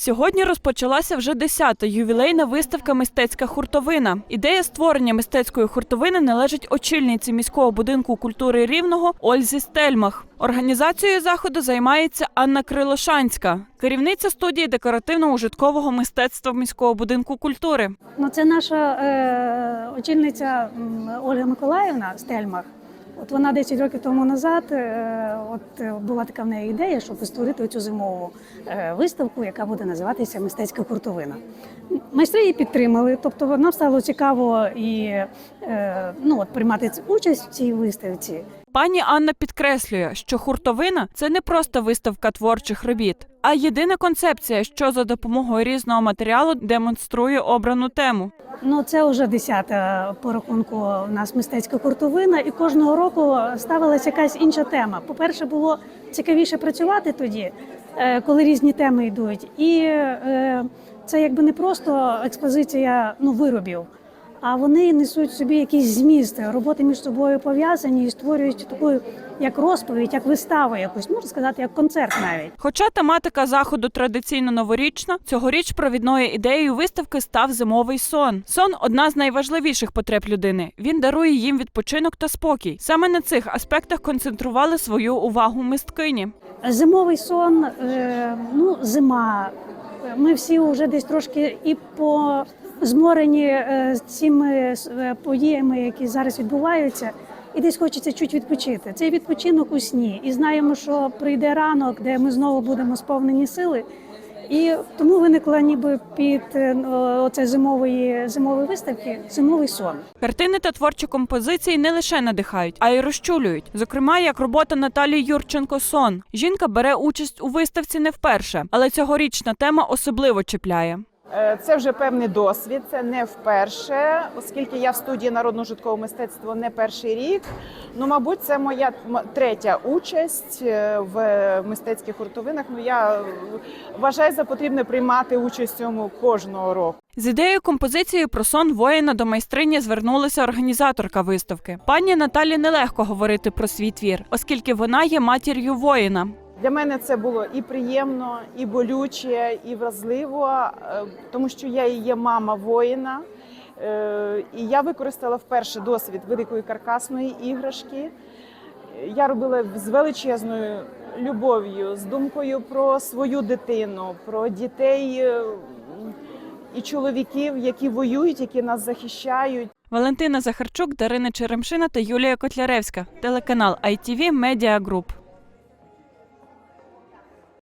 Сьогодні розпочалася вже 10-та ювілейна виставка Мистецька хуртовина. Ідея створення мистецької хуртовини належить очільниці міського будинку культури Рівного Ользі Стельмах. Організацією заходу займається Анна Крилошанська, керівниця студії декоративно-ужиткового мистецтва міського будинку культури. Ну, це наша е, очільниця Ольга Миколаївна Стельмах. От вона 10 років тому назад е, от е, була така в неї ідея, щоб створити цю зимову е, виставку, яка буде називатися Мистецька куртовина. Майстри її підтримали, тобто нам стало цікаво і ну, от, приймати участь в цій виставці. Пані Анна підкреслює, що хуртовина це не просто виставка творчих робіт, а єдина концепція, що за допомогою різного матеріалу демонструє обрану тему. Ну, це вже десята по рахунку у нас мистецька куртовина, і кожного року ставилася якась інша тема. По-перше, було цікавіше працювати тоді, е, коли різні теми йдуть. І е, це якби не просто експозиція ну, виробів, а вони несуть в собі якісь змісти, роботи між собою пов'язані і створюють таку як розповідь, як виставу якусь, можна сказати, як концерт навіть. Хоча тематика заходу традиційно новорічна, цьогоріч провідною ідеєю виставки став зимовий сон. Сон одна з найважливіших потреб людини. Він дарує їм відпочинок та спокій. Саме на цих аспектах концентрували свою увагу мисткині. Зимовий сон, е, ну, зима. Ми всі вже десь трошки і по зморені е, цими е, подіями, які зараз відбуваються, і десь хочеться чуть відпочити. Цей відпочинок у сні. І знаємо, що прийде ранок, де ми знову будемо сповнені сили. І тому виникла ніби під е, оце зимової зимової виставки зимовий сон. Картини та творчі композиції не лише надихають, а й розчулюють. Зокрема, як робота Наталії Юрченко Сон. Жінка бере участь у виставці не вперше, але цьогорічна тема особливо чіпляє. Е, Це вже певний досвід, це не вперше, оскільки я в студії народно-житкового мистецтва не перший рік. Ну, мабуть, це моя третя участь е, в мистецьких хуртовинах. Ну я вважаю за потрібне приймати участь в цьому кожного року. З ідеєю композиції про сон воїна до майстрині звернулася організаторка виставки. Пані Наталі нелегко говорити про свій твір, оскільки вона є матір'ю воїна. Для мене це було і приємно, і болюче, і вразливо, е, тому що я і є мама воїна. Е, І я використала вперше досвід великої каркасної іграшки. Я робила з величезною любов'ю, з думкою про свою дитину, про дітей е, і чоловіків, які воюють, які нас захищають. Валентина Захарчук, Дарина Черемшина та Юлія Котляревська. Телеканал ITV Media Group.